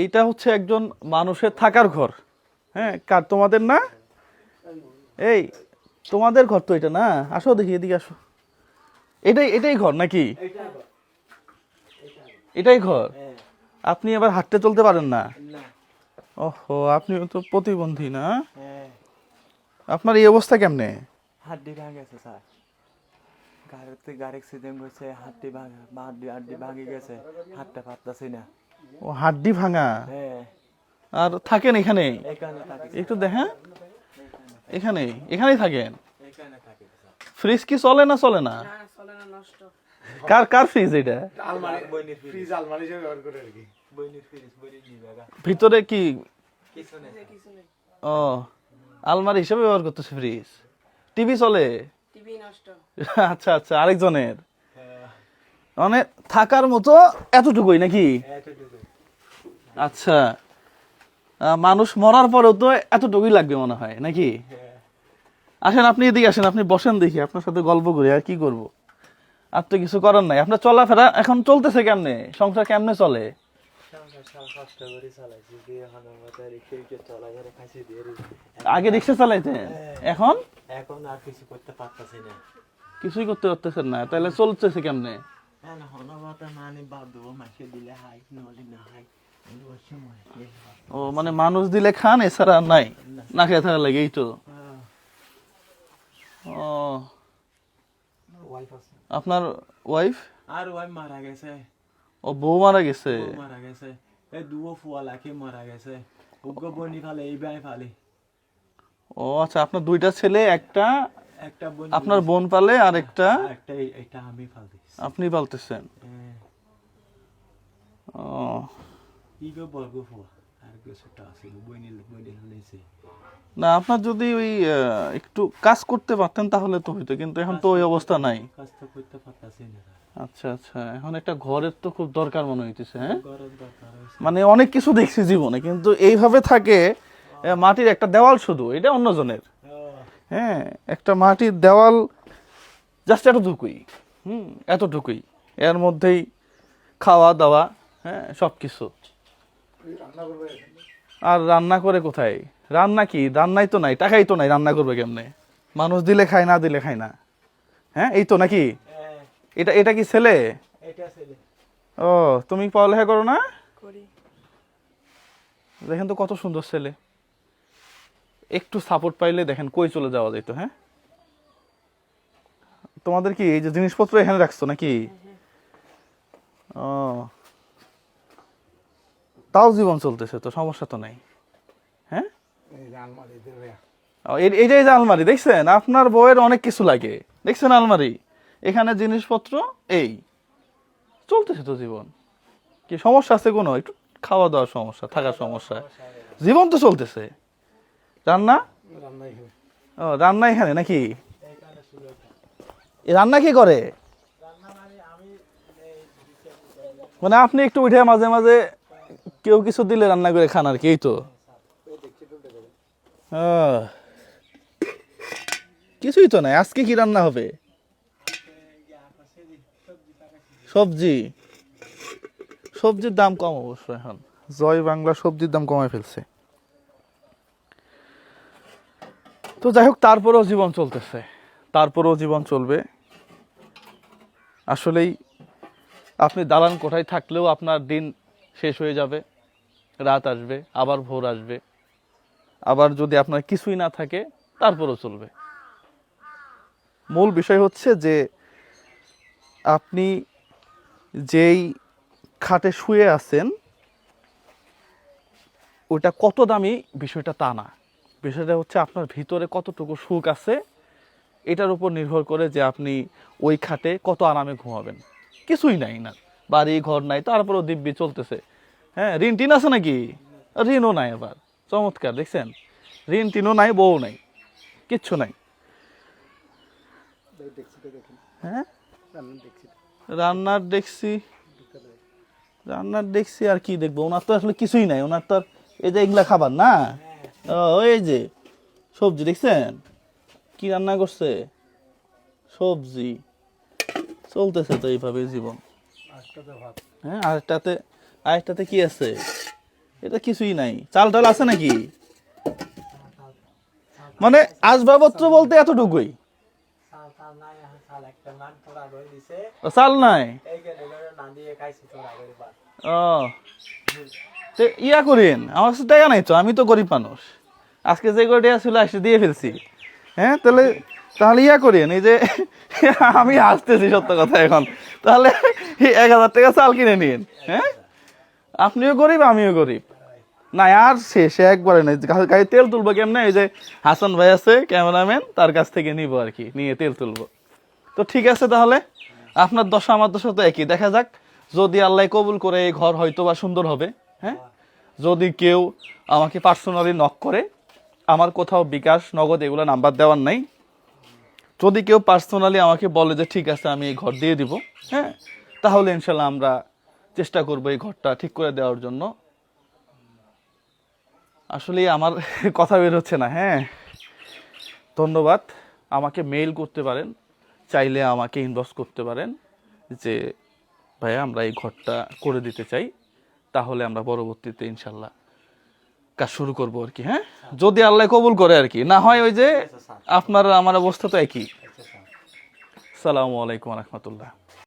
এইটা হচ্ছে একজন মানুষের থাকার ঘর। হ্যাঁ কার তোমাদের না? এই, তোমাদের ঘর তো এটা না? আসো দেখি, এদিকে আসো। এটাই এটাই ঘর নাকি? এটাই ঘর? আপনি এবার হাঁটতে চলতে পারেন না? ওহো, আপনিও তো প্রতিবন্ধী না? আপনার এই অবস্থা কেমনে? হাড্ডি ভাঙে গেছে, স্যার। গাড়িতে গাড়ি অ্যাক্সিডেন্ট হয়েছে, হাড্ডি ভাঙা, হাড্ডি হাড্ডি ভাঙে গেছে। হাতটা পারতাছি না। ও হাড্ডি ভাঙা। হ্যাঁ। আর থাকেন এখানে? এখানে একটু দেখেন। এখানে? এখানেই থাকেন? ফ্রিজ কি চলে না চলে না? কার কার ফ্রিজ এটা? বইনির ফ্রিজ ফ্রিজ আলমারি হিসেবে ব্যবহার করে আর কি। বইনির ফ্রিজ বইনির নিবে গা ভিতরে কি? ও আলমারি হিসেবে ব্যবহার করতেছে ফ্রিজ টিভি চলে? আচ্ছা আচ্ছা আরেকজনের। মানে থাকার মতো এতটুকুই নাকি? আচ্ছা মানুষ মরার পরেও তো এতটুকুই লাগবে মনে হয় নাকি? আসেন আপনি এদিকে আসেন আপনি বসেন দেখি আপনার সাথে গল্প করি আর কি করব? আর তো কিছু করার নাই। আপনার চলাফেরা এখন চলতেছে কেমনে? সংসার কেমনে চলে? আগে রিক্সা চালাইতেন? এখন? এখন আর কিছু করতে পারতাছি না। কিছুই করতে পারতেছেন না। তাহলে চলতেছে কেমনে? এখন হনবাতা মানে বাদ দেবো মাসে দিলে হাই নলি না হাই ওই সময় এই। ও মানে মানুষ দিলে খান এছাড়া নাই না খেয়ে থাকা লাগে এই তো ও আপনার ওয়াইফ আর ওয়াইফ মারা গেছে ও বউ মারা গেছে মারা গেছে এই দুও ফুয়া লাখে মারা গেছে উগ্র বনি ফালে এই বাই ফালে ও আচ্ছা আপনার দুইটা ছেলে একটা আপনার বোন পালে আর একটা আপনি পালতেছেন? হ্যাঁ, না আপনার যদি ওই একটু কাজ করতে পারতেন তাহলে তো হইতো কিন্তু এখন তো ওই অবস্থা নাই। কাজ তো করতে পারতাছি না। আচ্ছা আচ্ছা এখন একটা ঘরের তো খুব দরকার মনে হইতেছে হ্যাঁ? হয়েছে মানে অনেক কিছু দেখছি জীবনে কিন্তু এইভাবে থাকে মাটির একটা দেওয়াল শুধু এটা অন্যজনের। হ্যাঁ একটা মাটির দেওয়াল জাস্ট এতটুকুই হুম এতটুকুই। এর মধ্যেই খাওয়া দাওয়া হ্যাঁ সব কিছু আর রান্না করে কোথায়? রান্না কি? রান্নাই তো নাই টাকাই তো নাই রান্না করবে কেমনে? মানুষ দিলে খায় না দিলে খায় না। হ্যাঁ এই তো নাকি? এটা এটা কি ছেলে? ও তুমি পড়ালেখা করো না? দেখেন তো কত সুন্দর ছেলে। একটু সাপোর্ট পাইলে দেখেন কই চলে যাওয়া যেত হ্যাঁ? তোমাদের কি এই যে জিনিসপত্র এখানে রাখছো নাকি? ও। তাও জীবন চলতেছে তো সমস্যা তো নাই হ্যাঁ? এই যে আলমারি এই এই যে এই যে আলমারি দেখছেন? আপনার বইয়ের অনেক কিছু লাগে। দেখছেন আলমারি? এখানে জিনিসপত্র এই। চলতেছে তো জীবন। কি সমস্যা আছে কোনো? একটু খাওয়া দাওয়ার সমস্যা থাকার সমস্যা। জীবন তো চলতেছে। রান্না ও রান্না এখানে নাকি? রান্না কি করে? মানে আপনি একটু উঠে মাঝে মাঝে কেউ কিছু দিলে রান্না করে খান আর কি তো। কিছুই তো নাই, আজকে কি রান্না হবে? সবজি। সবজির দাম কম অবশ্য এখন। জয় বাংলা সবজির দাম কমায় ফেলছে। তো যাই হোক, তারপরেও জীবন চলতেছে। তারপরেও জীবন চলবে। আসলেই আপনি দালান কোঠায় থাকলেও আপনার দিন শেষ হয়ে যাবে, রাত আসবে, আবার ভোর আসবে। আবার যদি আপনার কিছুই না থাকে, তারপরেও চলবে। মূল বিষয় হচ্ছে যে, আপনি যেই খাটে শুয়ে আছেন ওটা কত দামি বিষয়টা তা না। বিষয়টা হচ্ছে আপনার ভিতরে কতটুকু সুখ আছে, এটার উপর নির্ভর করে যে আপনি ওই খাটে কত আরামে ঘুমাবেন। কিছুই নাই না। বাড়ি, ঘর নাই, তারপরেও দিব্যি চলতেছে। হ্যাঁ ঋণ টিন আছে নাকি? ঋণও নাই আবার। চমৎকার, দেখছেন? ঋণ টিনও নাই বউ নাই। কিচ্ছু নাই। হ্যাঁ? রান্নার দেখছি রান্নার দেখছি আর কি দেখব? ওনার তো আসলে কিছুই নাই। ওনার তো আর এই যে এগুলা খাবার না? এই যে সবজি দেখছেন? কি রান্না করছে? সবজি। চলতেছে তো এইভাবে জীবন। হ্যাঁ আরেকটাতে আরেকটাতে কি আছে? এটা কিছুই নাই। চাল টাল আছে নাকি? মানে আসবাবপত্র বলতে এতটুকুই। চাল নাই? ও, ইয়া করেন আমার টাকা নাই তো আমি তো গরিব মানুষ। আজকে যে করে টাকা ছিল আসে দিয়ে ফেলছি। হ্যাঁ তাহলে তাহলে ইয়া করেন এই যে আমি হাসতেছি সত্য কথা এখন। তাহলে এক হাজার টাকা চাল কিনে নিন হ্যাঁ? আপনিও গরিব, আমিও গরিব। না আর শেষে, একবারে নেই। গাড়ি তেল তুলবো কেমনে? এই যে হাসান ভাই আছে, ক্যামেরাম্যান, তার কাছ থেকে নিবো আর কি, নিয়ে তেল তুলবো। তো ঠিক আছে তাহলে, আপনার দশা, আমার দশা তো একই। দেখা যাক, যদি আল্লাহ কবুল করে এই ঘর হয়তো বা সুন্দর হবে হ্যাঁ? যদি কেউ আমাকে পার্সোনালি নক করে আমার কোথাও বিকাশ, নগদ এগুলো নাম্বার দেওয়ার নাই। যদি কেউ পার্সোনালি আমাকে বলে যে, ঠিক আছে, আমি এই ঘর দিয়ে দিব হ্যাঁ তাহলে ইনশাল্লাহ আমরা চেষ্টা করব এই ঘরটা ঠিক করে দেওয়ার জন্য। আসলে আমার কথা বের হচ্ছে না হ্যাঁ। ধন্যবাদ, আমাকে মেইল করতে পারেন, চাইলে আমাকে ইনবক্স করতে পারেন, যে, ভাইয়া, আমরা এই ঘরটা করে দিতে চাই, তাহলে আমরা পরবর্তীতে ইনশাল্লাহ কাজ শুরু করব আর কি হ্যাঁ? যদি আল্লাহ কবুল করে আর কি। না হয় ওই যে আপনার আমার অবস্থা তো একই। সালামু আলাইকুম রহমতুল্লাহ।